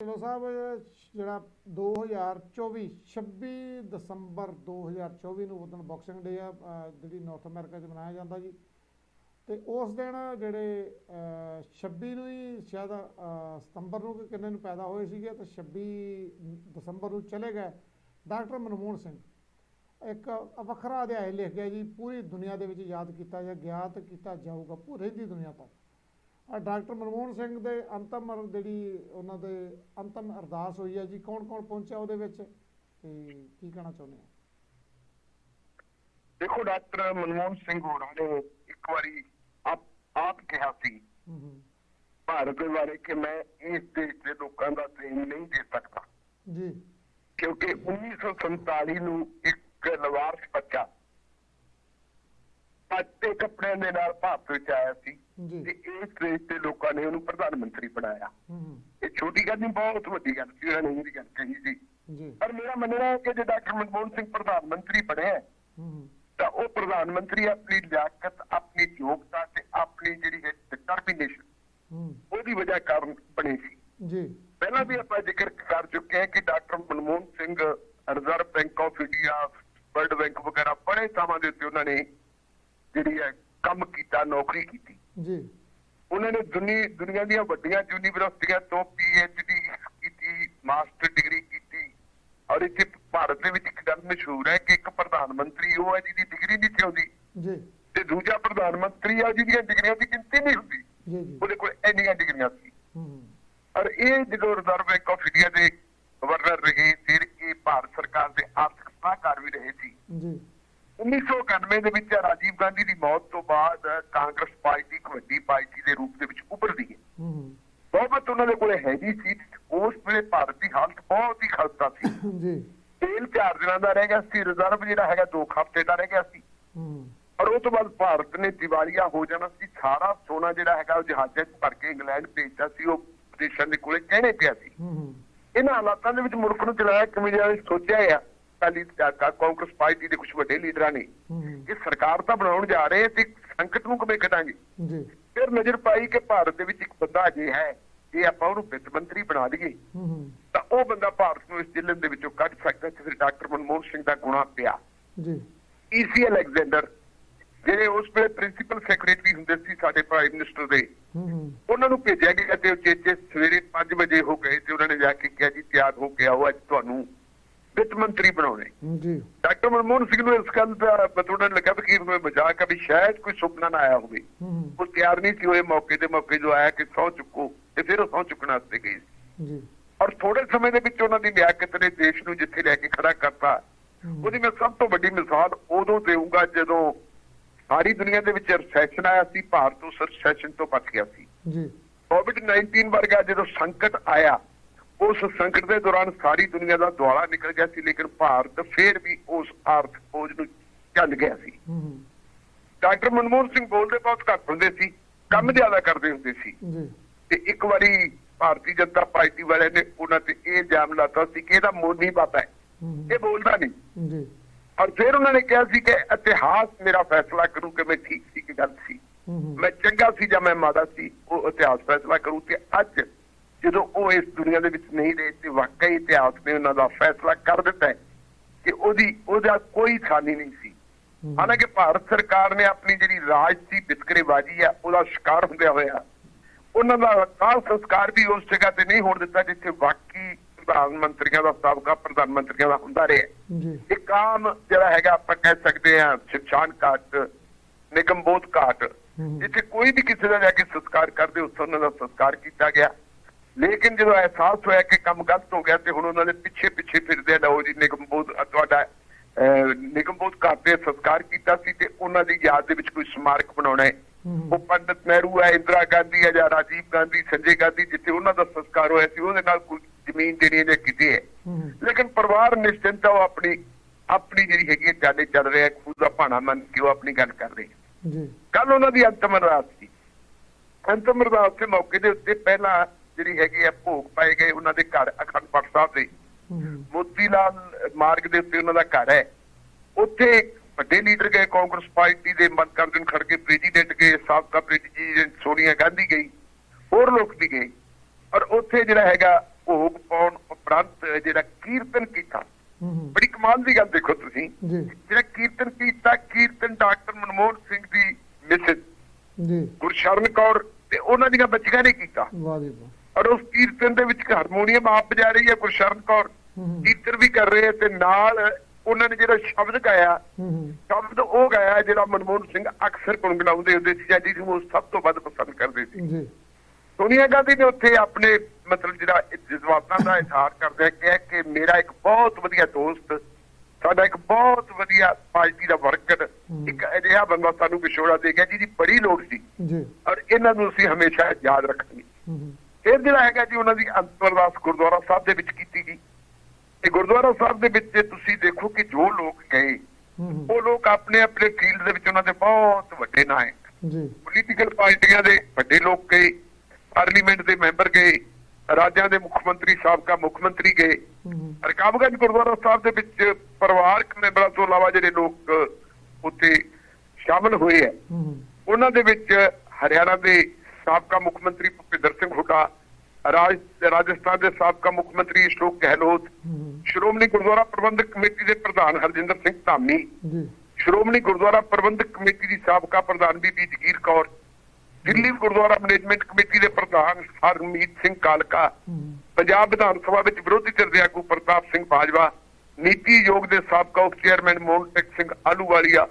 ਢਿੱਲੋਂ ਸਾਹਿਬ, ਜਿਹੜਾ 2024 26 ਦਸੰਬਰ 2024 ਨੂੰ ਉਦੋਂ ਬਾਕਸਿੰਗ ਡੇ ਆ ਜਿਹੜੀ ਨਾਰਥ ਅਮਰੀਕਾ 'ਚ ਮਨਾਇਆ ਜਾਂਦਾ ਜੀ। ਤੇ ਉਸ ਦਿਨ ਜਿਹੜੇ, ਅਹ 26 ਨੂੰ ਹੀ ਸ਼ਾਇਦ ਸਤੰਬਰ ਨੂੰ ਕਿੰਨੇ ਨੂੰ ਪੈਦਾ ਹੋਏ ਸੀਗੇ, ਤੇ 26 ਦਸੰਬਰ ਨੂੰ ਚਲੇ ਗਏ ਡਾਕਟਰ ਮਨਮੋਹਨ ਸਿੰਘ। ਇੱਕ ਵੱਖਰਾ ਅਧਿਆਇ ਲਿਖ ਗਿਆ ਜੀ, ਪੂਰੀ ਦੁਨੀਆ ਦੇ ਵਿੱਚ ਯਾਦ ਕੀਤਾ ਜਾਂ, ਗਿਆਤ ਕੀਤਾ ਜਾਊਗਾ, ਪੂਰੀ ਦੀ ਦੁਨੀਆ ਤੱਕ। ਡਾਕਟਰ ਮਨਮੋਹਨ ਸਿੰਘ ਦੇ ਅੰਤਮ ਜਿਹੜੀ ਉਹਨਾਂ ਦੇ ਅੰਤਮ ਅਰਦਾਸ ਹੋਈ ਹੈ ਜੀ ਕੌਣ ਕੌਣ ਪਹੁੰਚਿਆ ਉਹਦੇ ਵਿੱਚ ਤੇ ਕੀ ਕਹਿਣਾ ਚਾਹੁੰਦੇ ਆ ਦੇਖੋ ਡਾਕਟਰ ਮਨਮੋਹਨ ਸਿੰਘ ਹੋਰਾਂ ਨੇ ਇੱਕ ਵਾਰੀ ਆਪ ਆਪ ਕਿਹਾ ਸੀ ਭਾਰਤ ਦੇ ਬਾਰੇ ਕਿ ਮੈਂ ਇਸ ਦੇਸ਼ ਦੇ ਲੋਕਾਂ ਦਾ ਟ੍ਰੇਨ ਨਹੀਂ ਦੇ ਸਕਦਾ। ਜੀ। ਕਿਉਂਕਿ 1947 ਨੂੰ ਇੱਕ ਲਵਾਰਸ ਬੱਚਾ ਪੱਤੇ ਕੱਪੜਿਆਂ ਦੇ ਨਾਲ ਭਾਰਤ ਵਿੱਚ ਆਇਆ ਸੀ ਤੇ ਇਸ ਦੇਸ਼ ਦੇ ਲੋਕਾਂ ਨੇ ਉਹਨੂੰ ਪ੍ਰਧਾਨ ਮੰਤਰੀ ਬਣਾਇਆ। ਇਹ ਛੋਟੀ ਗੱਲ ਨਹੀਂ ਬਹੁਤ ਵੱਡੀ ਗੱਲ ਸੀ ਉਹਨਾਂ ਨੇ ਗੱਲ ਕਹੀ ਸੀ। ਪਰ ਮੇਰਾ ਮੰਨਣਾ ਹੈ ਕਿ ਜੇ ਡਾਕਟਰ ਮਨਮੋਹਨ ਸਿੰਘ ਪ੍ਰਧਾਨ ਮੰਤਰੀ ਬਣਿਆ ਤਾਂ ਉਹ ਪ੍ਰਧਾਨ ਮੰਤਰੀ ਆਪਣੀ ਲਿਆਕਤ ਆਪਣੀ ਯੋਗਤਾ ਤੇ ਆਪਣੀ ਜਿਹੜੀ ਹੈ ਡਿਟਰਮੀਨੇਸ਼ਨ ਉਹਦੀ ਵਜ੍ਹਾ ਕਾਰਨ ਬਣੀ ਸੀ। ਜੀ। ਪਹਿਲਾਂ ਵੀ ਆਪਾਂ ਜ਼ਿਕਰ ਕਰ ਚੁੱਕੇ ਹਾਂ ਕਿ doctor Manmohan Singh reserve bank of India world bank ਵਗੈਰਾ ਬੜੇ ਥਾਵਾਂ ਦੇ ਉੱਤੇ ਉਹਨਾਂ ਨੇ ਜਿਹੜੀ ਹੈ ਕੰਮ ਕੀਤਾ ਨੌਕਰੀ ਕੀਤੀ। ਜੀ। ਉਹਨਾਂ ਨੇ ਦੁਨੀ ਦੁਨੀਆ ਦੀਆਂ ਵੱਡੀਆਂ ਯੂਨੀਵਰਸਿਟੀਆਂ ਤੋਂ ਡੀ ਕੀਤੀ ਮਾਸਟਰ ਡਿਗਰੀ ਕੀਤੀ। ਔਰ ਇੱਥੇ ਭਾਰਤ ਦੇ ਵਿੱਚ ਇੱਕ ਗੱਲ ਮਸ਼ਹੂਰ ਹੈ ਕਿ ਇੱਕ ਪ੍ਰਧਾਨ ਮੰਤਰੀ ਉਹ ਹੈ ਜਿਹਦੀ ਡਿਗਰੀ ਨਹੀਂ ਸੀ ਹੁੰਦੀ ਜੀ। ਤੇ ਦੂਜਾ ਪ੍ਰਧਾਨ ਮੰਤਰੀ ਆ ਜਿਹਦੀਆਂ ਡਿਗਰੀਆਂ ਦੀ ਗਿਣਤੀ ਨਹੀਂ ਹੁੰਦੀ। ਜੀ ਜੀ। ਉਹਦੇ ਕੋਲ ਇੰਨੀਆਂ ਡਿਗਰੀਆਂ ਸੀ। ਹੂੰ। ਔਰ ਇਹ ਜਦੋਂ ਰਿਜ਼ਰਵ ਬੈਂਕ ਆਫ ਇੰਡੀਆ ਦੇ ਗਵਰਨਰ ਰਹੇ ਫਿਰ ਇਹ ਭਾਰਤ ਸਰਕਾਰ ਦੇ ਆਰਥਿਕ ਸਲਾਹਕਾਰ ਵੀ ਰਹੇ ਸੀ। ਜੀ। 1991 ਦੇ ਵਿੱਚ ਰਾਜੀਵ ਗਾਂਧੀ ਦੀ ਮੌਤ ਤੋਂ ਬਾਅਦ ਕਾਂਗਰਸ ਪਾਰਟੀ ਇੱਕ ਵੱਡੀ ਪਾਰਟੀ ਦੇ ਰੂਪ ਦੇ ਵਿੱਚ ਉੱਭਰਦੀ ਹੈ। ਹੂੰ ਹੂੰ। ਬਹੁਮਤ ਉਹਨਾਂ ਦੇ ਕੋਲੇ ਹੈ ਨਹੀਂ ਸੀ। ਉਸ ਵੇਲੇ ਭਾਰਤ ਦੀ ਹਾਲਤ ਬਹੁਤ ਹੀ ਖਸਤਾ ਸੀ। ਜੀ। ਤੇਲ ਚਾਰ ਦਿਨਾਂ ਦਾ ਰਹਿ ਗਿਆ ਸੀ। ਰਿਜ਼ਰਵ ਜਿਹੜਾ ਹੈਗਾ ਦੋ ਹਫ਼ਤੇ ਦਾ ਰਹਿ ਗਿਆ ਸੀ। ਹੂੰ। ਔਰ ਉਹ ਤੋਂ ਬਾਅਦ ਭਾਰਤ ਨੇ ਦਿਵਾਲੀਆ ਹੋ ਜਾਣਾ ਸੀ। ਸਾਰਾ ਸੋਨਾ ਜਿਹੜਾ ਹੈਗਾ ਉਹ ਜਹਾਜ਼ਾਂ 'ਚ ਭਰ ਕੇ ਇੰਗਲੈਂਡ ਭੇਜਦਾ ਸੀ। ਉਹ ਦੇਸ਼ਾਂ ਦੇ ਕੋਲੇ ਕਹਿਣੇ ਪਿਆ ਸੀ। ਹੂੰ ਹੂੰ। ਇਹਨਾਂ ਹਾਲਾਤਾਂ ਦੇ ਵਿੱਚ ਮੁਲਕ ਨੂੰ ਚਲਾਇਆ ਕਮੇਟੀਆਂ ਨੇ ਸੋਚਿਆ ਆ ਕਾਲੀ ਕਾਂਗਰਸ ਪਾਰਟੀ ਦੇ ਕੁਝ ਵੱਡੇ ਲੀਡਰਾਂ ਨੇ ਕਿ ਸਰਕਾਰ ਤਾਂ ਬਣਾਉਣ ਜਾ ਰਹੇ ਤੇ ਸੰਕਟ ਨੂੰ ਕਿਵੇਂ ਕੱਢਾਂਗੇ? ਜੀ। ਫਿਰ ਨਜ਼ਰ ਪਾਈ ਕਿ ਭਾਰਤ ਦੇ ਵਿੱਚ ਇੱਕ ਬੰਦਾ ਅਜੇ ਹੈ ਜੇ ਆਪਾਂ ਉਹਨੂੰ ਵਿੱਤ ਮੰਤਰੀ ਬਣਾ ਦਈਏ ਹੂੰ ਤਾਂ ਉਹ ਬੰਦਾ ਭਾਰਤ ਨੂੰ ਇਸ ਜ਼ਿਲ੍ਹੇ ਦੇ ਵਿੱਚੋਂ ਕੱਢ ਸਕਦਾ ਤੇ ਫਿਰ ਡਾਕਟਰ ਮਨਮੋਹਨ ਸਿੰਘ ਦਾ ਗੁਣਾ ਪਿਆ। ਜੀ। ਈਸੀ ਅਲੈਗਜ਼ੈਂਡਰ ਜਿਹੜੇ ਉਸ ਵੇਲੇ ਪ੍ਰਿੰਸੀਪਲ ਸੈਕਟਰੀ ਹੁੰਦੇ ਸੀ ਸਾਡੇ ਪ੍ਰਾਈਮ ਮਿਨਿਸਟਰ ਦੇ ਉਹਨਾਂ ਨੂੰ ਭੇਜਿਆ ਗਿਆ ਤੇ ਉਹ ਚੇਚੇ ਸਵੇਰੇ 5 ਵਜੇ ਹੋ ਗਏ ਤੇ ਉਹਨਾਂ ਨੇ ਜਾ ਕੇ ਕਿਹਾ ਜੀ ਤਿਆਰ ਹੋ ਕੇ ਆਓ ਅੱਜ ਤੁਹਾਨੂੰ ਵਿੱਤ ਮੰਤਰੀ ਬਣਾਉਣੇ। ਜੀ ਡਾਕਟਰ ਮਨਮੋਹਨ ਸਿੰਘ ਨੂੰ ਇਸ ਗੱਲ ਦਾ ਬਤੌੜਨ ਲੱਗਾ ਕੀ ਮੈਂ ਮਜ਼ਾਕ ਆ ਵੀ ਸ਼ਾਇਦ ਕੋਈ ਸੁਪਨਾ ਨਾ ਆਇਆ ਹੋਵੇ। ਉਹ ਤਿਆਰ ਨਹੀਂ ਸੀ ਹੋਏ ਮੌਕੇ ਦੇ ਮੌਕੇ ਜੋ ਆਇਆ ਕਿ ਸਹੁੰ ਚੁੱਕੋ ਤੇ ਫਿਰ ਉਹ ਸਹੁੰ ਚੁੱਕਣ ਵਾਸਤੇ ਸੀ। ਜੀ। ਔਰ ਥੋੜੇ ਸਮੇਂ ਦੇ ਵਿੱਚ ਉਹਨਾਂ ਦੀ ਲਿਆਕਤ ਨੇ ਦੇਸ਼ ਨੂੰ ਜਿੱਥੇ ਲੈ ਕੇ ਖੜਾ ਕਰਤਾ। ਉਹਦੀ ਮੈਂ ਸਭ ਤੋਂ ਵੱਡੀ ਮਿਸਾਲ ਉਦੋਂ ਦੇਵਾਂਗਾ ਜਦੋਂ ਸਾਰੀ ਦੁਨੀਆ ਦੇ ਵਿੱਚ ਰੈਸੈਸ਼ਨ ਆਇਆ ਸੀ ਭਾਰਤ ਉਸ ਰੈਸੈਸ਼ਨ ਤੋਂ ਬਚ ਗਿਆ ਸੀ। ਜੀ। ਕੋਵਿਡ 19 ਵਰਗਾ ਜਦੋਂ ਸੰਕਟ ਆਇਆ ਉਸ ਸੰਕਟ ਦੇ ਦੌਰਾਨ ਸਾਰੀ ਦੁਨੀਆ ਦਾ ਦੁਆਲਾ ਨਿਕਲ ਗਿਆ ਸੀ ਲੇਕਿਨ ਭਾਰਤ ਫੇਰ ਵੀ ਉਸ ਆਰਥਿਕ ਬੋਝ ਨੂੰ ਚੱਲ ਗਿਆ ਸੀ। ਡਾਕਟਰ ਮਨਮੋਹਨ ਸਿੰਘ ਬੋਲਦੇ ਬਹੁਤ ਘੱਟ ਹੁੰਦੇ ਸੀ ਕੰਮ ਜ਼ਿਆਦਾ ਕਰਦੇ ਹੁੰਦੇ ਸੀ। ਤੇ ਇੱਕ ਵਾਰੀ ਭਾਰਤੀ ਜਨਤਾ ਪਾਰਟੀ ਵਾਲਿਆਂ ਨੇ ਉਹਨਾਂ ਤੇ ਇਹ ਇਲਜ਼ਾਮ ਲਾਤਾ ਸੀ ਕਿ ਇਹਦਾ ਮੋਢੀ ਬਾਬਾ ਹੈ। ਇਹ ਬੋਲਦਾ ਨਹੀਂ। ਜੀ। ਔਰ ਫਿਰ ਉਹਨਾਂ ਨੇ ਕਿਹਾ ਸੀ ਕਿ ਇਤਿਹਾਸ ਮੇਰਾ ਫੈਸਲਾ ਕਰੂ ਕਿ ਮੈਂ ਠੀਕ ਸੀ। ਕਿ ਗਲਤ ਸੀ ਮੈਂ ਚੰਗਾ ਸੀ ਜਾਂ ਮੈਂ ਮਾੜਾ ਸੀ ਉਹ ਇਤਿਹਾਸ ਫੈਸਲਾ ਕਰੂ ਤੇ ਅੱਜ ਜਦੋਂ ਉਹ ਇਸ ਦੁਨੀਆ ਦੇ ਵਿੱਚ ਨਹੀਂ ਰਹੇ ਤੇ ਵਾਕਈ ਇਤਿਹਾਸ ਨੇ ਉਹਨਾਂ ਦਾ ਫੈਸਲਾ ਕਰ ਦਿੱਤਾ ਕਿ ਉਹਦੀ ਉਹਦਾ ਕੋਈ ਥਾਨੀ ਨਹੀਂ ਸੀ। ਹਾਲਾਂਕਿ ਭਾਰਤ ਸਰਕਾਰ ਨੇ ਆਪਣੀ ਜਿਹੜੀ ਰਾਜਸੀ ਵਿਤਕਰੇਬਾਜ਼ੀ ਆ ਉਹਦਾ ਸ਼ਿਕਾਰ ਹੁੰਦਿਆ ਹੋਇਆ ਉਹਨਾਂ ਦਾ ਕਾਲ ਸੰਸਕਾਰ ਵੀ ਉਸ ਜਗ੍ਹਾ ਤੇ ਨਹੀਂ ਹੋਣ ਦਿੱਤਾ ਜਿੱਥੇ ਵਾਕਈ ਪ੍ਰਧਾਨ ਮੰਤਰੀਆਂ ਦਾ ਸਾਬਕਾ ਪ੍ਰਧਾਨ ਮੰਤਰੀਆਂ ਦਾ ਹੁੰਦਾ ਰਿਹਾ ਜੀ ਇੱਕ ਆਮ ਜਿਹੜਾ ਹੈਗਾ ਆਪਾਂ ਕਹਿ ਸਕਦੇ ਹਾਂ ਸ਼ਮਸ਼ਾਨ ਘਾਟ ਨਿਗਮਬੋਧ ਘਾਟ। ਜਿੱਥੇ ਕੋਈ ਵੀ ਕਿਸੇ ਦਾ ਜਾ ਕੇ ਸੰਸਕਾਰ ਕਰਦੇ ਉੱਥੇ ਉਹਨਾਂ ਦਾ ਸੰਸਕਾਰ ਕੀਤਾ ਗਿਆ ਲੇਕਿਨ ਜਦੋਂ ਅਹਿਸਾਸ ਹੋਇਆ ਕਿ ਕੰਮ ਗਲਤ ਹੋ ਗਿਆ ਤੇ ਹੁਣ ਉਹਨਾਂ ਦੇ ਪਿੱਛੇ ਪਿੱਛੇ ਫਿਰਦੇ ਲਓ ਜੀ ਨਿਗਮਬੋਧ ਅ, ਤੁਹਾਡਾ ਨਿਗਮਬੋਧ ਘਾਟ ਤੇ ਸੰਸਕਾਰ ਕੀਤਾ ਸੀ ਤੇ ਉਹਨਾਂ ਦੀ ਯਾਦ ਦੇ ਵਿੱਚ ਕੋਈ ਸਮਾਰਕ ਬਣਾਉਣਾ ਹੈ। ਉਹ ਪੰਡਤ ਨਹਿਰੂ ਹੈ ਇੰਦਰਾ ਗਾਂਧੀ ਹੈ ਜਾਂ ਰਾਜੀਵ ਗਾਂਧੀ ਸੰਜੇ ਗਾਂਧੀ ਜਿੱਥੇ ਉਹਨਾਂ ਦਾ ਸੰਸਕਾਰ ਹੋਇਆ ਸੀ ਉਹਦੇ ਨਾਲ ਕੋਈ ਜ਼ਮੀਨ ਦੇਣੀ ਹੈ ਜਾਂ ਕਿਤੇ ਹੈ। ਲੇਕਿਨ ਪਰਿਵਾਰ ਨਿਸ਼ਚਿੰਤ ਉਹ ਆਪਣੀ ਆਪਣੀ ਜਿਹੜੀ ਹੈਗੀ ਚਾਲੇ ਚੱਲ ਰਿਹਾ ਖੁਦ ਦਾ ਭਾਣਾ ਮੰਨ ਕੇ ਉਹ ਆਪਣੀ ਗੱਲ ਕਰ ਰਹੇ ਜੀ। ਕੱਲ ਉਹਨਾਂ ਦੀ ਅੰਤਮ ਅਰਦਾਸ ਸੀ। ਅੰਤਮ ਅਰਦਾਸ ਦੇ ਮੌਕੇ ਦੇ ਉੱਤੇ ਪਹਿਲਾਂ ਜਿਹੜੀ ਹੈਗੀ ਆ ਭੋਗ ਪਾਏ ਗਏ ਉਹਨਾਂ ਦੇ ਘਰ ਅਖੰਡ ਪਾਠ ਸਾਹਿਬ ਦੇ। ਹੂੰ। ਹੂੰ ਮੋਤੀ ਲਾਲ ਮਾਰਗ ਦੇ ਉੱਤੇ ਉਹਨਾਂ ਦਾ ਘਰ ਹੈ। ਉੱਥੇ ਵੱਡੇ ਲੀਡਰ ਗਏ ਕਾਂਗਰਸ ਪਾਰਟੀ ਦੇ ਮੱਲਕਾਰਜੁਨ ਖੜਗੇ ਪ੍ਰੈਜ਼ੀਡੈਂਟ ਗਏ ਸਾਬਕਾ ਪ੍ਰੈਜ਼ੀਡੈਂਟ ਸੋਨੀਆ ਗਾਂਧੀ ਗਈ ਹੋਰ ਲੋਕ ਵੀ ਗਏ। ਔਰ ਉੱਥੇ ਜਿਹੜਾ ਹੈਗਾ ਭੋਗ ਪਾਉਣ ਉਪਰੰਤ ਜਿਹੜਾ ਕੀਰਤਨ ਕੀਤਾ। ਬੜੀ ਕਮਾਲ ਦੀ ਗੱਲ ਦੇਖੋ ਤੁਸੀਂ। ਜਿਹੜਾ ਕੀਰਤਨ ਕੀਤਾ ਕੀਰਤਨ ਡਾਕਟਰ ਮਨਮੋਹਨ ਸਿੰਘ ਦੀ ਮਿਸਿਸ ਜੀ। ਗੁਰਸ਼ਰਨ ਕੌਰ ਤੇ ਉਹਨਾਂ ਦੀਆਂ ਬੱਚੀਆਂ ਨੇ ਕੀਤਾ। ਵਾਹ ਜੀ ਵਾਹ। ਔਰ ਉਸ ਕੀਰਤਨ ਦੇ ਵਿੱਚ ਹਾਰਮੋਨੀਅਮ ਆਪ ਵਜਾ ਰਹੀ ਹੈ ਗੁਰਸ਼ਰਨ ਕੌਰ। ਕੀਰਤਨ ਵੀ ਕਰ ਰਹੇ ਤੇ ਨਾਲ ਉਹਨਾਂ ਨੇ ਜਿਹੜਾ ਸ਼ਬਦ ਗਾਇਆ ਸ਼ਬਦ ਉਹ ਗਾਇਆ ਜਿਹੜਾ ਮਨਮੋਹਨ ਸਿੰਘ ਅਕਸਰ ਗੁੰਗਣਾਉਂਦੇ ਹੁੰਦੇ ਸੀ ਜਾਂ ਜਿਹਨੂੰ ਉਹ ਸਭ ਤੋਂ ਵੱਧ ਪਸੰਦ ਕਰਦੇ ਸੀ। ਜੀ। ਸੋਨੀਆ ਗਾਂਧੀ ਨੇ ਉੱਥੇ ਆਪਣੇ ਮਤਲਬ ਜਿਹੜਾ ਜਜ਼ਬਾਤਾਂ ਦਾ ਇਜ਼ਹਾਰ ਕਰਦੇ ਕਿਹਾ ਕਿ ਮੇਰਾ ਇੱਕ ਬਹੁਤ ਵਧੀਆ ਦੋਸਤ ਸਾਡਾ ਇੱਕ ਬਹੁਤ ਵਧੀਆ ਪਾਰਟੀ ਦਾ ਵਰਕਰ। ਇੱਕ ਅਜਿਹਾ ਬੰਦਾ ਸਾਨੂੰ ਵਿਛੋੜਾ ਦੇ ਗਿਆ ਜਿਹਦੀ ਬੜੀ ਲੋੜ ਸੀ। ਜੀ। ਔਰ ਇਹਨਾਂ ਨੂੰ ਅਸੀਂ ਹਮੇਸ਼ਾ ਯਾਦ ਰੱਖਾਂਗੇ ਫਿਰ ਜਿਹੜਾ ਹੈਗਾ ਜੀ ਉਹਨਾਂ ਦੀ ਅੰਤਿਮ ਅਰਦਾਸ ਗੁਰਦੁਆਰਾ ਸਾਹਿਬ ਦੇ ਵਿੱਚ ਕੀਤੀ ਗਈ। ਤੇ ਗੁਰਦੁਆਰਾ ਸਾਹਿਬ ਦੇ ਵਿੱਚ ਜੇ ਤੁਸੀਂ ਦੇਖੋ ਕਿ ਜੋ ਲੋਕ ਗਏ ਉਹ ਲੋਕ ਆਪਣੇ ਆਪਣੇ ਫੀਲਡ ਦੇ ਵਿੱਚ ਉਹਨਾਂ ਦੇ ਬਹੁਤ ਵੱਡੇ ਨਾਂ ਹੈ। ਜੀ। ਪੋਲੀਟੀਕਲ ਪਾਰਟੀਆਂ ਦੇ ਵੱਡੇ ਲੋਕ ਗਏ ਪਾਰਲੀਮੈਂਟ ਦੇ ਮੈਂਬਰ ਗਏ ਰਾਜਾਂ ਦੇ ਮੁੱਖ ਮੰਤਰੀ ਸਾਬਕਾ ਮੁੱਖ ਮੰਤਰੀ ਗਏ। ਰਕਾਬਗੰਜ ਗੁਰਦੁਆਰਾ ਸਾਹਿਬ ਦੇ ਵਿੱਚ ਪਰਿਵਾਰਕ ਮੈਂਬਰਾਂ ਤੋਂ ਇਲਾਵਾ ਜਿਹੜੇ ਲੋਕ ਉੱਥੇ ਸ਼ਾਮਲ ਹੋਏ ਹੂੰ। ਉਹਨਾਂ ਦੇ ਵਿੱਚ ਹਰਿਆਣਾ ਦੇ ਸਾਬਕਾ ਮੁੱਖ ਮੰਤਰੀ ਭੁਪਿੰਦਰ ਸਿੰਘ ਹੁੱਡਾ ਰਾਜ ਰਾਜਸਥਾਨ ਦੇ ਸਾਬਕਾ ਮੁੱਖ ਮੰਤਰੀ ਅਸ਼ੋਕ ਗਹਿਲੋਤ ਸ਼੍ਰੋਮਣੀ ਗੁਰਦੁਆਰਾ ਪ੍ਰਬੰਧਕ ਕਮੇਟੀ ਦੇ ਪ੍ਰਧਾਨ ਹਰਜਿੰਦਰ ਸਿੰਘ ਧਾਮੀ ਜੀ। ਸ਼੍ਰੋਮਣੀ ਗੁਰਦੁਆਰਾ ਪ੍ਰਬੰਧਕ ਕਮੇਟੀ ਦੀ ਸਾਬਕਾ ਪ੍ਰਧਾਨ ਬੀਬੀ ਜਗੀਰ ਕੌਰ ਦਿੱਲੀ ਗੁਰਦੁਆਰਾ ਮੈਨੇਜਮੈਂਟ ਕਮੇਟੀ ਦੇ ਪ੍ਰਧਾਨ ਹਰਮੀਤ ਸਿੰਘ ਕਾਲਕਾ ਪੰਜਾਬ ਵਿਧਾਨ ਸਭਾ ਵਿੱਚ ਵਿਰੋਧੀ ਧਿਰ ਦੇ ਆਗੂ ਪ੍ਰਤਾਪ ਸਿੰਘ ਬਾਜਵਾ ਨੀਤੀ ਆਯੋਗ ਦੇ ਸਾਬਕਾ ਉਪ ਚੇਅਰਮੈਨ ਮੋਹਨਟੇਕ ਸਿੰਘ ਆਲੂਵਾਲੀਆ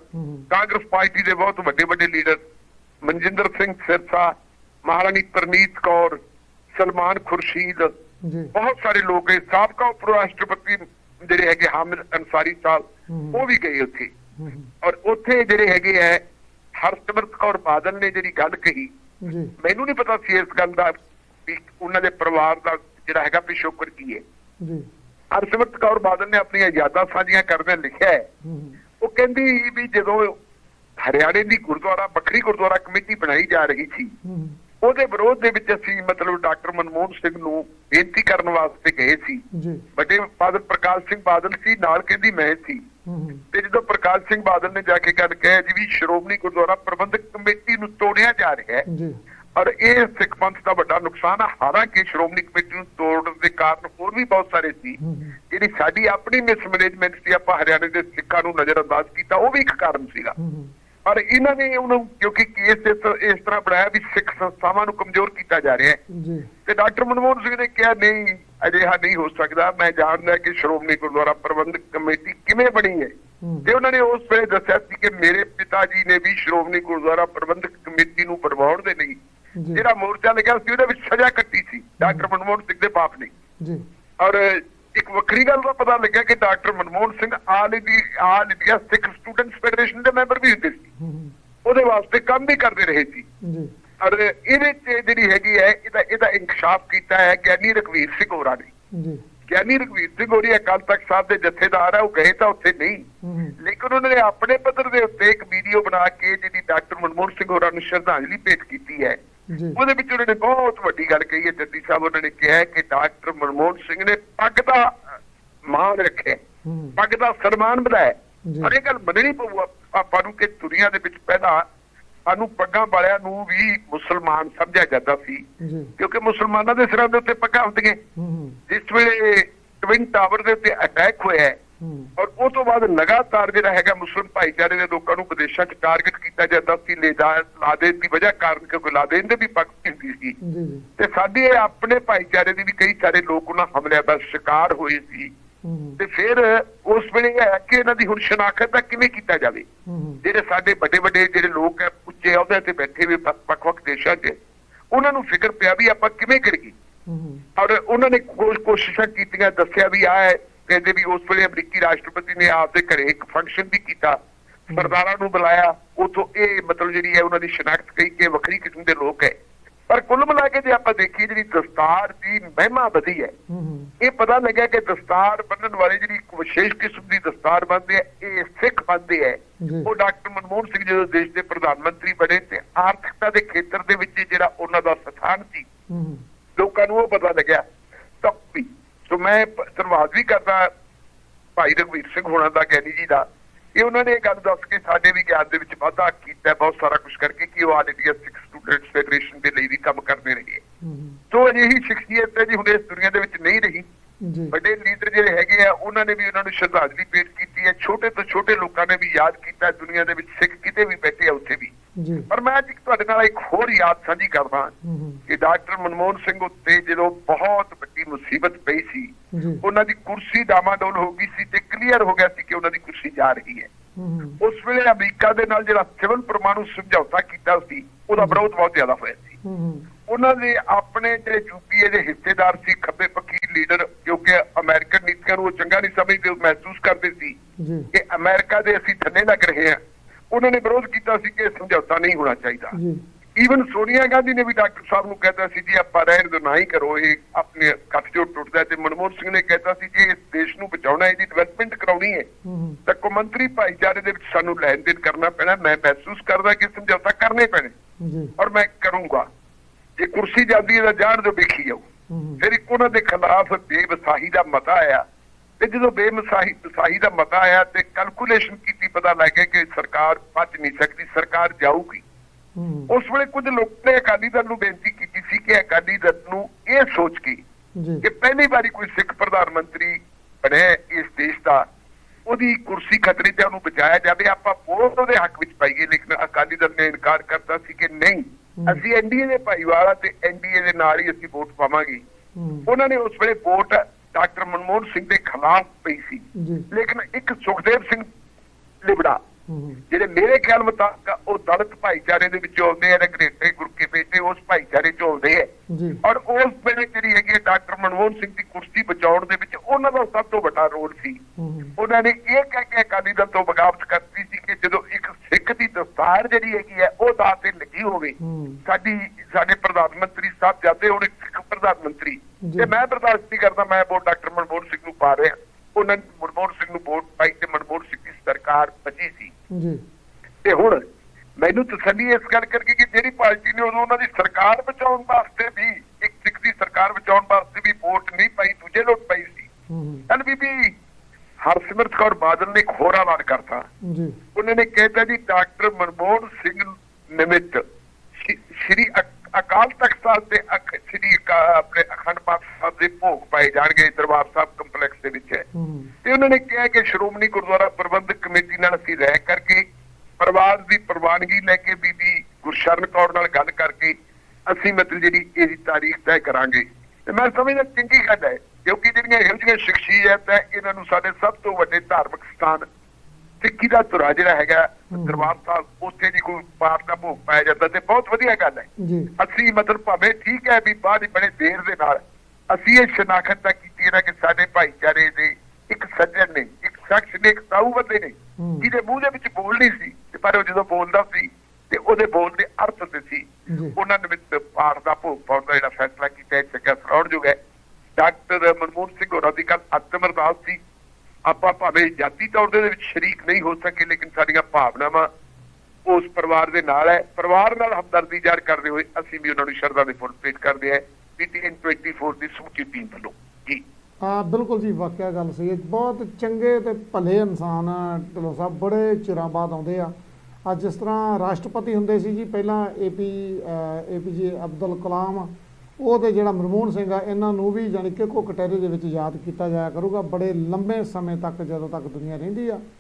ਕਾਂਗਰਸ ਪਾਰਟੀ ਦੇ ਬਹੁਤ ਵੱਡੇ ਵੱਡੇ ਲੀਡਰ ਮਨਜਿੰਦਰ ਸਿੰਘ ਸਿਰਸਾ ਮਹਾਰਾਣੀ ਪ੍ਰਨੀਤ ਕੌਰ ਸਲਮਾਨ ਖੁਰਸ਼ੀਦ। ਜੀ। ਬਹੁਤ ਸਾਰੇ ਲੋਕ ਗਏ ਸਾਬਕਾ ਉਪ ਰਾਸ਼ਟਰਪਤੀ ਜਿਹੜੇ ਹੈਗੇ ਹਾਮਿਦ ਅੰਸਾਰੀ ਸਾਹਿਬ। ਉਹ ਵੀ ਗਏ ਉੱਥੇ। ਔਰ ਉੱਥੇ ਜਿਹੜੇ ਹੈਗੇ ਹੈ ਹਰਸਿਮਰਤ ਕੌਰ ਬਾਦਲ ਨੇ ਜਿਹੜੀ ਗੱਲ ਕਹੀ ਜੀ। ਮੈਨੂੰ ਨਹੀਂ ਪਤਾ ਸੀ ਇਸ ਗੱਲ ਦਾ ਵੀ ਉਹਨਾਂ ਦੇ ਪਰਿਵਾਰ ਦਾ ਜਿਹੜਾ ਹੈਗਾ ਪਿਛੋਕੜ ਕੀ ਹੈ ਜੀ। ਹਰਸਿਮਰਤ ਕੌਰ ਬਾਦਲ ਨੇ ਆਪਣੀਆਂ ਯਾਦਾਂ ਸਾਂਝੀਆਂ ਕਰਦਿਆਂ ਲਿਖਿਆ ਹੈ। ਉਹ ਕਹਿੰਦੀ ਵੀ ਜਦੋਂ ਹਰਿਆਣੇ ਦੀ ਗੁਰਦੁਆਰਾ ਵੱਖਰੀ ਗੁਰਦੁਆਰਾ ਕਮੇਟੀ ਬਣਾਈ ਜਾ ਰਹੀ ਸੀ ਉਹਦੇ ਵਿਰੋਧ ਦੇ ਵਿੱਚ ਅਸੀਂ ਮਤਲਬ ਡਾਕਟਰ ਮਨਮੋਹਨ ਸਿੰਘ ਨੂੰ ਬੇਨਤੀ ਕਰਨ ਵਾਸਤੇ ਗਏ ਸੀ। ਜੀ। ਵੱਡੇ ਬਾਦਲ ਪ੍ਰਕਾਸ਼ ਸਿੰਘ ਬਾਦਲ ਸੀ ਨਾਲ ਕਹਿੰਦੀ ਮੈਂ ਸੀ। ਤੇ ਜਦੋਂ ਪ੍ਰਕਾਸ਼ ਸਿੰਘ ਬਾਦਲ ਨੇ ਜਾ ਕੇ ਗੱਲ ਕਹਿ ਜੀ ਵੀ ਸ਼੍ਰੋਮਣੀ ਗੁਰਦੁਆਰਾ ਪ੍ਰਬੰਧਕ ਕਮੇਟੀ ਨੂੰ ਤੋੜਿਆ ਜਾ ਰਿਹਾ ਹੈ ਜੀ। ਔਰ ਇਹ ਸਿੱਖ ਪੰਥ ਦਾ ਵੱਡਾ ਨੁਕਸਾਨ ਹੈ ਹਾਲਾਂਕਿ ਸ਼੍ਰੋਮਣੀ ਕਮੇਟੀ ਨੂੰ ਤੋੜਨ ਦੇ ਕਾਰਨ ਹੋਰ ਵੀ ਬਹੁਤ ਸਾਰੇ ਸੀ। ਜਿਹੜੀ ਸਾਡੀ ਆਪਣੀ ਮਿਸਮੈਨੇਜਮੈਂਟ ਸੀ ਆਪਾਂ ਹਰਿਆਣੇ ਦੇ ਸਿੱਖਾਂ ਨੂੰ ਨਜ਼ਰਅੰਦਾਜ਼ ਕੀਤਾ ਉਹ ਵੀ ਇੱਕ ਕਾਰਨ ਸੀਗਾ। ਪਰ ਇਹਨਾਂ ਨੇ ਉਹਨੂੰ ਕਿਉਂਕਿ ਕੇਸ ਇਸ ਇਸ ਤਰ੍ਹਾਂ ਬਣਾਇਆ ਵੀ ਸਿੱਖ ਸੰਸਥਾਵਾਂ ਨੂੰ ਕਮਜ਼ੋਰ ਕੀਤਾ ਜਾ ਰਿਹਾ ਹੈ। ਜੀ। ਤੇ ਡਾਕਟਰ ਮਨਮੋਹਨ ਸਿੰਘ ਨੇ ਕਿਹਾ ਨਹੀਂ ਅਜਿਹਾ ਨਹੀਂ ਹੋ ਸਕਦਾ। ਮੈਂ ਜਾਣਦਾ ਕਿ ਸ਼੍ਰੋਮਣੀ ਗੁਰਦੁਆਰਾ ਪ੍ਰਬੰਧਕ ਕਮੇਟੀ ਕਿਵੇਂ ਬਣੀ ਹੈ? ਤੇ ਉਹਨਾਂ ਨੇ ਉਸ ਵੇਲੇ ਦੱਸਿਆ ਸੀ ਕਿ ਮੇਰੇ ਪਿਤਾ ਜੀ ਨੇ ਵੀ ਸ਼੍ਰੋਮਣੀ ਗੁਰਦੁਆਰਾ ਪ੍ਰਬੰਧਕ ਕਮੇਟੀ ਨੂੰ ਬਣਵਾਉਣ ਦੇ ਲਈ ਜਿਹੜਾ ਮੋਰਚਾ ਲੱਗਿਆ ਸੀ ਉਹਦੇ ਵਿੱਚ ਸਜ਼ਾ ਕੱਟੀ ਸੀ। ਡਾਕਟਰ ਮਨਮੋਹਨ ਸਿੰਘ ਦੇ ਬਾਪ ਨੇ। ਜੀ। ਔਰ ਇੱਕ ਵੱਖਰੀ ਗੱਲ ਦਾ ਪਤਾ ਲੱਗਿਆ ਕਿ doctor Manmohan Singh all all India Sikh students federation ਦੇ ਮੈਂਬਰ ਵੀ ਹੁੰਦੇ ਸੀ। ਉਹਦੇ ਵਾਸਤੇ ਕੰਮ ਵੀ ਕਰਦੇ ਰਹੇ ਸੀ। ਜੀ। ਔਰ ਇਹਦੇ ਚ ਜਿਹੜੀ ਹੈਗੀ ਹੈ ਇਹਦਾ ਇਹਦਾ ਇਨਕਸ਼ਾਫ ਕੀਤਾ ਹੈ ਗਿਆਨੀ ਰਘਵੀਰ ਸਿੰਘ ਹੋਰਾਂ ਨੇ। ਜੀ। ਗਿਆਨੀ ਰਘਵੀਰ ਸਿੰਘ ਹੋਰੀ ਅਕਾਲ ਤਖਤ ਸਾਹਿਬ ਦੇ ਜਥੇਦਾਰ ਹੈ ਉਹ ਗਏ ਤਾਂ ਉੱਥੇ ਨਹੀਂ। ਲੇਕਿਨ ਉਹਨਾਂ ਨੇ ਆਪਣੇ ਪੱਧਰ ਦੇ ਉੱਤੇ ਇੱਕ ਵੀਡੀਓ ਬਣਾ ਕੇ ਜਿਹੜੀ ਡਾਕਟਰ ਮਨਮੋਹਨ ਸਿੰਘ ਹੋਰਾਂ ਨੂੰ ਸ਼ਰਧਾਂਜਲੀ ਭੇਟ ਕੀਤੀ ਹੈ। ਉਹਦੇ ਵਿੱਚ ਉਹਨਾਂ ਨੇ ਬਹੁਤ ਵੱਡੀ ਗੱਲ ਕਹੀ ਹੈ। ਜੱਦੀ ਸਾਹਿਬ ਉਹਨਾਂ ਨੇ ਕਿਹਾ ਕਿ ਡਾਕਟਰ ਮਨਮੋਹਨ ਸਿੰਘ ਨੇ ਪੱਗ ਦਾ ਮਾਣ ਹੂੰ। ਪੱਗ ਦਾ ਸਨਮਾਨ ਜੀ। ਪਰ ਇਹ ਗੱਲ ਮੰਨਣੀ ਪਊ ਆਪ- ਨੂੰ ਕਿ ਦੁਨੀਆ ਦੇ ਵਿੱਚ ਪਹਿਲਾਂ ਸਾਨੂੰ ਪੱਗਾਂ ਵਾਲਿਆਂ ਨੂੰ ਵੀ ਮੁਸਲਮਾਨ ਸਮਝਿਆ ਜਾਂਦਾ ਸੀ। ਕਿਉਂਕਿ ਮੁਸਲਮਾਨਾਂ ਦੇ ਸਿਰਾਂ ਦੇ ਉੱਤੇ ਪੱਗਾਂ ਹੁੰਦੀਆਂ। ਜਿਸ ਵੇਲੇ ਟਵਿਨ ਟਾਵਰ ਦੇ ਉੱਤੇ ਅਟੈਕ ਹੋਇਆ ਔਰ ਉਹ ਤੋਂ ਬਾਅਦ ਲਗਾਤਾਰ ਜਿਹੜਾ ਹੈਗਾ ਮੁਸਲਮ ਭਾਈਚਾਰੇ ਦੇ ਲੋਕਾਂ ਨੂੰ ਵਿਦੇਸ਼ਾਂ 'ਚ ਟਾਰਗੇਟ ਕੀਤਾ ਜਾਂਦਾ ਸੀ ਲੈ ਜਾ ਲਾਦੇਨ ਦੀ ਵਜ੍ਹਾ ਕਾਰਨ ਕਿਉਂਕਿ ਲਾਦੇਨ ਦੇ ਵੀ ਪੱਗ ਹੁੰਦੀ ਸੀ। ਤੇ ਸਾਡੇ ਆਪਣੇ ਭਾਈਚਾਰੇ ਦੇ ਵੀ ਕਈ ਸਾਰੇ ਲੋਕ ਉਹਨਾਂ ਹਮਲਿਆਂ ਦਾ ਸ਼ਿਕਾਰ ਹੋਏ ਸੀ। ਤੇ ਫਿਰ ਉਸ ਵੇਲੇ ਇਹ ਹੈ ਕਿ ਇਹਨਾਂ ਦੀ ਹੁਣ ਸ਼ਨਾਖਤ ਦਾ ਕਿਵੇਂ ਕੀਤਾ ਜਾਵੇ? ਜਿਹੜੇ ਸਾਡੇ ਵੱਡੇ ਵੱਡੇ ਜਿਹੜੇ ਲੋਕ ਹੈ ਉੱਚੇ ਅਹੁਦਿਆਂ ਤੇ ਬੈਠੇ ਹੋਏ ਵੱਖ- ਵੱਖ-ਵੱਖ ਦੇਸ਼ਾਂ 'ਚ ਉਹਨਾਂ ਨੂੰ ਫਿਕਰ ਪਿਆ ਵੀ ਆਪਾਂ ਕਿਵੇਂ ਕਰੀਏ? ਔਰ ਉਹਨਾਂ ਨੇ ਕੋਸ਼ਿਸ਼ਾਂ ਕੀਤੀਆਂ ਦੱਸਿਆ ਵੀ ਆ ਹੈ ਕਹਿੰਦੇ ਵੀ ਉਸ ਵੇਲੇ ਅਮਰੀਕੀ ਰਾਸ਼ਟਰਪਤੀ ਨੇ ਆਪਦੇ ਘਰੇ ਇੱਕ ਫੰਕਸ਼ਨ ਵੀ ਕੀਤਾ। ਸਰਦਾਰਾਂ ਨੂੰ ਬੁਲਾਇਆ। ਉਥੋਂ ਇਹ ਮਤਲਬ ਜਿਹੜੀ ਹੈ ਉਹਨਾਂ ਦੀ ਸ਼ਨਾਖਤ ਕਹੀ ਕਿ ਵੱਖਰੀ ਕਿਸਮ ਦੇ ਲੋਕ ਹੈ। ਪਰ ਕੁੱਲ ਮਿਲਾ ਕੇ ਜੇ ਆਪਾਂ ਦੇਖੀਏ ਜਿਹੜੀ ਦਸਤਾਰ ਦੀ ਮਹਿਮਾ ਵਧੀ ਹੈ ਹੂੰ ਹੂੰ। ਇਹ ਪਤਾ ਲੱਗਿਆ ਕਿ ਦਸਤਾਰ ਬੰਨਣ ਵਾਲੇ ਜਿਹੜੀ ਇੱਕ ਵਿਸ਼ੇਸ਼ ਕਿਸਮ ਦੀ ਦਸਤਾਰ ਬੰਨਦੇ ਆ ਇਹ ਸਿੱਖ ਬੰਨਦੇ ਆ। ਜੀ। ਉਹ ਡਾਕਟਰ ਮਨਮੋਹਨ ਸਿੰਘ ਜਦੋਂ ਦੇਸ਼ ਦੇ ਪ੍ਰਧਾਨ ਮੰਤਰੀ ਬਣੇ ਤੇ ਆਰਥਿਕਤਾ ਦੇ ਖੇਤਰ ਦੇ ਵਿੱਚ ਜਿਹੜਾ ਉਹਨਾਂ ਦਾ ਸਥਾਨ ਸੀ ਹੂੰ ਹੂੰ। ਲੋਕਾਂ ਨੂੰ ਉਹ ਪਤਾ ਲੱਗਿਆ। ਤਾਂ ਸੋ ਮੈਂ ਧੰਨਵਾਦ ਵੀ ਕਰਦਾ ਭਾਈ ਰਘਵੀਰ ਸਿੰਘ ਹੋਣਾ ਦਾ ਗਿਆਨੀ ਜੀ ਦਾ। ਕਿ ਉਹਨਾਂ ਨੇ ਇਹ ਗੱਲ ਦੱਸ ਕੇ ਸਾਡੇ ਵੀ ਗਿਆਨ ਦੇ ਵਿੱਚ ਵਾਧਾ ਕੀਤਾ ਬਹੁਤ ਸਾਰਾ ਕੁਝ ਕਰਕੇ ਕਿ ਉਹ all India Sikh students federation ਦੇ ਲਈ ਵੀ ਕੰਮ ਕਰਦੇ ਰਹੇ। ਸੋ ਅਜਿਹੀ ਸ਼ਖਸੀਅਤ ਹੈ ਜੀ ਹੁਣ ਇਸ ਦੁਨੀਆ ਦੇ ਵਿੱਚ ਨਹੀਂ ਰਹੀ। ਜੀ। ਵੱਡੇ ਲੀਡਰ ਜਿਹੜੇ ਹੈਗੇ ਆ ਉਹਨਾਂ ਨੇ ਵੀ ਉਹਨਾਂ ਨੂੰ ਸ਼ਰਧਾਂਜਲੀ ਪੇਸ਼ ਕੀਤੀ ਹੈ। ਛੋਟੇ ਤੋਂ ਛੋਟੇ ਲੋਕਾਂ ਨੇ ਵੀ ਯਾਦ ਕੀਤਾ ਦੁਨੀਆ ਦੇ ਵਿੱਚ ਸਿੱਖ ਕਿਤੇ ਵੀ ਬੈਠੇ ਆ ਉੱਥੇ ਵੀ। ਪਰ ਮੈਂ ਅੱਜ ਤੁਹਾਡੇ ਨਾਲ ਇੱਕ ਹੋਰ ਯਾਦ ਸਾਂਝੀ ਕਰਦਾ ਕਿ ਡਾਕਟਰ ਮਨਮੋਹਨ ਸਿੰਘ ਉੱਤੇ ਜਦੋਂ ਬਹੁਤ ਵੱਡੀ ਮੁਸੀਬਤ ਉਹਨਾਂ ਦੀ ਕੁਰਸੀ ਡਾਮਾਡੋਲ ਹੋ ਗਈ ਸੀ ਤੇ ਕਲੀਅਰ ਹੋ ਗਿਆ ਸੀ ਕਿ ਉਹਨਾਂ ਦੀ ਕੁਰਸੀ ਜਾ ਰਹੀ ਹੈ। ਉਸ ਵੇਲੇ ਅਮਰੀਕਾ ਦੇ ਨਾਲ ਜਿਹੜਾ ਸਿਵਲ ਪਰਮਾਣੂ ਸਮਝੌਤਾ ਕੀਤਾ ਸੀ ਉਹਦਾ ਵਿਰੋਧ ਬਹੁਤ ਜ਼ਿਆਦਾ ਹੋਇਆ ਸੀ। ਉਹਨਾਂ ਦੇ ਆਪਣੇ ਜਿਹੜੇ ਯੂਪੀਏ ਦੇ ਹਿੱਸੇਦਾਰ ਸੀ ਖੱਬੇ ਪੱਖੀ ਲੀਡਰ ਕਿਉਂਕਿ ਅਮਰੀਕਨ ਨੀਤੀਆਂ ਨੂੰ ਉਹ ਚੰਗਾ ਨਹੀਂ ਸਮਝਦੇ ਮਹਿਸੂਸ ਕਰਦੇ ਸੀ ਕਿ ਅਮਰੀਕਾ ਦੇ ਅਸੀਂ ਥੱਲੇ ਲੱਗ ਰਹੇ ਹਾਂ। ਉਹਨਾਂ ਨੇ ਵਿਰੋਧ ਕੀਤਾ ਸੀ ਕਿ ਸਮਝੌਤਾ ਨਹੀਂ ਹੋਣਾ ਚਾਹੀਦਾ। ਈਵਨ ਸੋਨੀਆ ਗਾਂਧੀ ਨੇ ਵੀ ਡਾਕਟਰ ਸਾਹਿਬ ਨੂੰ ਕਹਿਤਾ ਸੀ ਜੀ ਆਪਾਂ ਰਹਿਣ ਦਿਓ ਨਾ ਹੀ ਕਰੋ। ਇਹ ਆਪਣੇ ਗੱਠਜੋੜ ਟੁੱਟਦਾ ਹੈ ਤੇ ਮਨਮੋਹਨ ਸਿੰਘ ਨੇ ਕਹਿਤਾ ਸੀ ਕਿ ਇਸ ਦੇਸ਼ ਨੂੰ ਬਚਾਉਣਾ ਇਹਦੀ ਡਿਵੈਲਪਮੈਂਟ ਕਰਾਉਣੀ ਹੈ। ਤਾਂ ਕੌਮਾਂਤਰੀ ਭਾਈਚਾਰੇ ਦੇ ਵਿੱਚ ਸਾਨੂੰ ਲੈਣ ਦੇਣ ਕਰਨਾ ਪੈਣਾ ਮੈਂ ਮਹਿਸੂਸ ਕਰਦਾ ਕਿ ਸਮਝੌਤਾ ਕਰਨੇ ਪੈਣੇ। ਜੀ। ਔਰ ਮੈਂ ਕਰੂੰਗਾ। ਜੇ ਕੁਰਸੀ ਜਾਂਦੀ ਹੈ ਤਾਂ ਜਾਣ ਦਿਓ ਵੇਖੀ ਜਾਓ। ਫਿਰ ਇੱਕ ਉਹਨਾਂ ਦੇ ਖਿਲਾਫ ਬੇਵਸਾਹੀ ਦਾ ਮਤਾ ਆਇਆ। ਤੇ ਜਦੋਂ ਬੇਮਸਾਹੀ ਵਸਾਹੀ ਦਾ ਮਤਾ ਆਇਆ ਤੇ ਕੈਲਕੂਲੇਸ਼ਨ ਕੀਤੀ ਪਤਾ ਲੱਗ ਗਿਆ ਕਿ ਸਰਕਾਰ ਬਚ ਨਹੀਂ ਸਕਦੀ ਸਰਕਾਰ ਜਾਊਗੀ। ਉਸ ਵੇਲੇ ਕੁਝ ਲੋਕਾਂ ਨੇ ਅਕਾਲੀ ਦਲ ਨੂੰ ਬੇਨਤੀ ਕੀਤੀ ਸੀ ਕਿ ਅਕਾਲੀ ਦਲ ਨੂੰ ਇਹ ਸੋਚ ਕੇ ਕਿ ਪਹਿਲੀ ਵਾਰੀ ਕੋਈ ਸਿੱਖ ਪ੍ਰਧਾਨ ਮੰਤਰੀ ਬਣਿਆ ਇਸ ਦੇਸ਼ ਦਾ ਉਹਦੀ ਕੁਰਸੀ ਖਤਰੇ ਤੇ ਉਹਨੂੰ ਬਚਾਇਆ ਜਾਵੇ। ਆਪਾਂ ਵੋਟ ਉਹਦੇ ਹੱਕ ਵਿੱਚ ਪਾਈਏ ਲੇਕਿਨ ਅਕਾਲੀ ਦਲ ਨੇ ਇਨਕਾਰ ਕਰਤਾ ਸੀ ਕਿ ਨਹੀਂ। ਅਸੀਂ ਐਨਡੀਏ ਦੇ ਭਾਈਵਾਲਾ ਤੇ ਐਨਡੀਏ ਦੇ ਨਾਲ ਹੀ ਅਸੀਂ ਵੋਟ ਪਾਵਾਂਗੇ। ਉਹਨਾਂ ਨੇ ਉਸ ਵੇਲੇ ਵੋਟ ਡਾਕਟਰ ਮਨਮੋਹਨ ਸਿੰਘ ਦੇ ਖਿਲਾਫ ਪਈ ਸੀ। ਲੇਕਿਨ ਇੱਕ ਸੁਖਦੇਵ ਸਿੰਘ ਲਿਬੜਾ ਜਿਹੜੇ ਮੇਰੇ ਖਿਆਲ ਮੁਤਾਬਕ ਉਹ ਦਲਿਤ ਭਾਈਚਾਰੇ ਦੇ ਵਿੱਚੋਂ ਆਉਂਦੇ ਆ ਰਗਰੇਟੇ ਗੁਰਕੇ ਬੇਟੇ ਉਸ ਭਾਈਚਾਰੇ ਚੋਂ ਆਉਂਦੇ ਆ। ਔਰ ਉਸ ਵੇਲੇ ਜਿਹੜੀ ਹੈਗੀ ਡਾਕਟਰ ਮਨਮੋਹਨ ਸਿੰਘ ਦੀ ਕੁਰਸੀ ਬਚਾਉਣ ਦੇ ਵਿੱਚ ਉਹਨਾਂ ਦਾ ਸਭ ਤੋਂ ਵੱਡਾ ਰੋਲ ਸੀ। ਉਹਨਾਂ ਨੇ ਇਹ ਕਹਿ ਕੇ ਅਕਾਲੀ ਦਲ ਤੋਂ ਬਗਾਵਤ ਕਰਤੀ ਸੀ ਕਿ ਜਦੋਂ ਇੱਕ ਸਿੱਖ ਦੀ ਦਸਤਾਰ ਜਿਹੜੀ ਹੈਗੀ ਹੈ ਉਹ ਦਾਅ ਤੇ ਲੱਗੀ ਹੋਵੇ ਸਾਡੀ ਸਾਡੇ ਪ੍ਰਧਾਨ ਮੰਤਰੀ ਸਾਹਿਬ ਜਾਂਦੇ ਹੁਣ ਇੱਕ ਸਿੱਖ ਪ੍ਰਧਾਨ ਮੰਤਰੀ। ਤੇ ਮੈਂ ਬਰਦਾਸ਼ਤ ਨਹੀਂ ਕਰਦਾ ਮੈਂ ਵੋਟ ਡਾਕਟਰ ਮਨਮੋਹਨ ਸਿੰਘ ਨੂੰ ਪਾ ਰਿਹਾ ਉਹਨਾਂ ਨੇ ਮਨਮੋਹਨ ਸਿੰਘ ਨੂੰ ਵੋਟ ਪਾਈ ਤੇ ਮਨਮੋਹਨ ਸਿੰਘ ਦੀ ਬਚੀ ਸੀ। ਜੀ। ਤੇ ਹੁਣ ਮੈਨੂੰ ਤਸੱਲੀ ਇਸ ਗੱਲ ਕਰਕੇ ਕਿ ਜਿਹੜੀ ਪਾਰਟੀ ਨੇ ਉਦੋਂ ਉਹਨਾਂ ਦੀ ਸਰਕਾਰ ਬਚਾਉਣ ਵਾਸਤੇ ਵੀ ਇੱਕ ਸਿੱਖ ਦੀ ਸਰਕਾਰ ਬਚਾਉਣ ਵਾਸਤੇ ਵੀ ਵੋਟ ਨਹੀਂ ਪਾਈ ਦੂਜੇ ਲੋਕ ਪਾਈ ਸੀ। ਹੂੰ ਹੂੰ। ਕੱਲ ਬੀਬੀ ਹਰਸਿਮਰਤ ਕੌਰ ਬਾਦਲ ਨੇ ਇੱਕ ਹੋਰ ਐਲਾਨ ਕਰਤਾ। ਜੀ। ਉਹਨਾਂ ਨੇ ਕਹਿਤਾ ਜੀ ਡਾਕਟਰ ਮਨਮੋਹਨ ਸਿੰਘ ਨਿਮਿਤ ਸ਼੍ਰੀ- ਅਕਾਲ ਤਖਤ ਸਾਹਿਬ ਅਖ- ਸ਼੍ਰੀ ਆਪਣੇ ਅਖੰਡ ਪਾਠ ਸਾਹਿਬ ਦੇ ਭੋਗ ਪਾਏ ਜਾਣਗੇ ਦਰਬਾਰ ਸਾਹਿਬ ਕੰਪਲੈਕਸ ਦੇ ਵਿੱਚ ਹੂੰ ਤੇ ਉਹਨਾਂ ਨੇ ਕਿਹਾ ਕਿ ਸ਼੍ਰੋਮਣੀ ਗੁਰਦੁਆਰਾ ਪ੍ਰਬੰਧਕ ਕਮੇਟੀ ਨਾਲ ਅਸੀਂ ਰਹਿ ਕਰਕੇ ਪਰਿਵਾਰ ਦੀ ਪ੍ਰਵਾਨਗੀ ਲੈ ਕੇ ਬੀਬੀ ਗੁਰਸ਼ਰਨ ਕੌਰ ਨਾਲ ਗੱਲ ਕਰਕੇ ਅਸੀਂ ਮਤਲਬ ਜਿਹੜੀ ਇਹਦੀ ਤਾਰੀਖ ਤੈਅ ਕਰਾਂਗੇ ਤੇ ਮੈਂ ਸਮਝਦਾ ਚੰਗੀ ਗੱਲ ਹੈ ਕਿਉਂਕਿ ਜਿਹੜੀਆਂ ਇਹੋ ਜਿਹੀਆਂ ਸ਼ਖਸੀਅਤ ਹੈ ਇਹਨਾਂ ਨੂੰ ਸਾਡੇ ਸਭ ਤੋਂ ਵੱਡੇ ਧਾਰਮਿਕ ਸਥਾਨ ਸਿੱਖੀ ਦਾ ਧੁਰਾ ਜਿਹੜਾ ਹੈਗਾ। ਦਰਬਾਰ ਸਾਹਿਬ ਉੱਥੇ ਦੀ ਕੋਈ ਪਾਠ ਦਾ ਭੋਗ ਪਾਇਆ ਜਾਂਦਾ ਤੇ ਬਹੁਤ ਵਧੀਆ ਗੱਲ ਹੈ। ਅਸੀਂ ਮਤਲਬ ਭਾਵੇਂ ਠੀਕ ਹੈ ਵੀ ਬਾਅਦ ਬੜੇ ਦੇਰ ਦੇ ਨਾਲ ਅਸੀਂ ਇਹ ਸ਼ਨਾਖਤ ਤਾਂ ਕੀਤੀ ਹੈ ਨਾ ਕਿ ਸਾਡੇ ਭਾਈਚਾਰੇ ਦੇ ਇੱਕ ਸੱਜਣ ਨੇ ਇੱਕ ਸ਼ਖਸ ਨੇ ਇੱਕ ਸਾਊ ਬੰਦੇ ਨੇ। ਜਿਹਦੇ ਮੂੰਹ ਦੇ ਵਿੱਚ ਬੋਲ ਨਹੀਂ ਸੀ ਤੇ ਪਰ ਉਹ ਜਦੋਂ ਬੋਲਦਾ ਸੀ ਤੇ ਉਹਦੇ ਬੋਲ ਦੇ ਅਰਥ ਤੇ ਸੀ ਉਹਨਾਂ ਨੇ ਵਿੱਚ ਪਾਠ ਦਾ ਭੋਗ ਪਾਉਣ ਦਾ ਜਿਹੜਾ ਫੈਸਲਾ ਕੀਤਾ ਹੈ ਚੱਕਾ ਸਰਾਉਣਯੋਗ ਹੈ। ਡਾਕਟਰ ਮਨਮੋਹਨ ਸਿੰਘ ਹੋਰਾਂ ਦੀ ਕੱਲ ਆਤਮ ਅਰਦਾਸ ਸੀ ਆਪਾਂ ਭਾਵੇਂ ਜਾਤੀ ਤੌਰ ਦੇ ਵਿੱਚ ਸ਼ਰੀਕ ਨਹੀਂ ਹੋ ਸਕੇ ਲੇਕਿਨ ਸਾਡੀਆਂ ਭਾਵਨਾਵਾਂ ਉਸ ਪਰਿਵਾਰ ਦੇ ਨਾਲ ਹੈ। ਪਰਿਵਾਰ ਨਾਲ ਹਮਦਰਦੀ ਜ਼ਾਹਰ ਕਰਦੇ ਹੋਏ ਅਸੀਂ ਵੀ ਉਹਨਾਂ ਨੂੰ ਸ਼ਰਧਾ ਦੇ ਫੁੱਲ ਭੇਟ ਕਰਦੇ ਹਾਂ। ਪੀਟੀਐਨ 24 ਦੀ ਸਮੁੱਚੀ ਟੀਮ ਵੱਲੋਂ। ਜੀ। ਹਾਂ, ਬਿਲਕੁਲ ਜੀ, ਵਾਕਿਆ ਗੱਲ ਸਹੀ ਹੈ। ਬਹੁਤ ਚੰਗੇ ਤੇ ਭਲੇ ਇਨਸਾਨ ਢਿੱਲੋਂ ਸਾਹਿਬ, ਬੜੇ ਚਿਰਾਂ ਬਾਅਦ ਆਉਂਦੇ ਆ। ਅੱਜ ਜਿਸ ਤਰ੍ਹਾਂ ਰਾਸ਼ਟਰਪਤੀ ਹੁੰਦੇ ਸੀ ਜੀ, ਪਹਿਲਾਂ ਏਪੀ ਏਪੀਜੇ ਅਬਦੁਲ ਕਲਾਮ ਉਹ ਤੇ ਜਿਹੜਾ ਮਨਮੋਹਨ ਸਿੰਘ ਆ, ਇਹਨਾਂ ਨੂੰ ਵੀ ਜਾਣੀ ਕਿ ਕੋ ਕਟਹਿਰੇ ਦੇ ਵਿੱਚ ਯਾਦ ਕੀਤਾ ਜਾਇਆ ਕਰੂਗਾ। ਬੜੇ ਲੰਬੇ ਸਮੇਂ ਤੱਕ ਜਦੋਂ ਤੱਕ ਦੁਨੀਆ ਰਹਿੰਦੀ ਆ।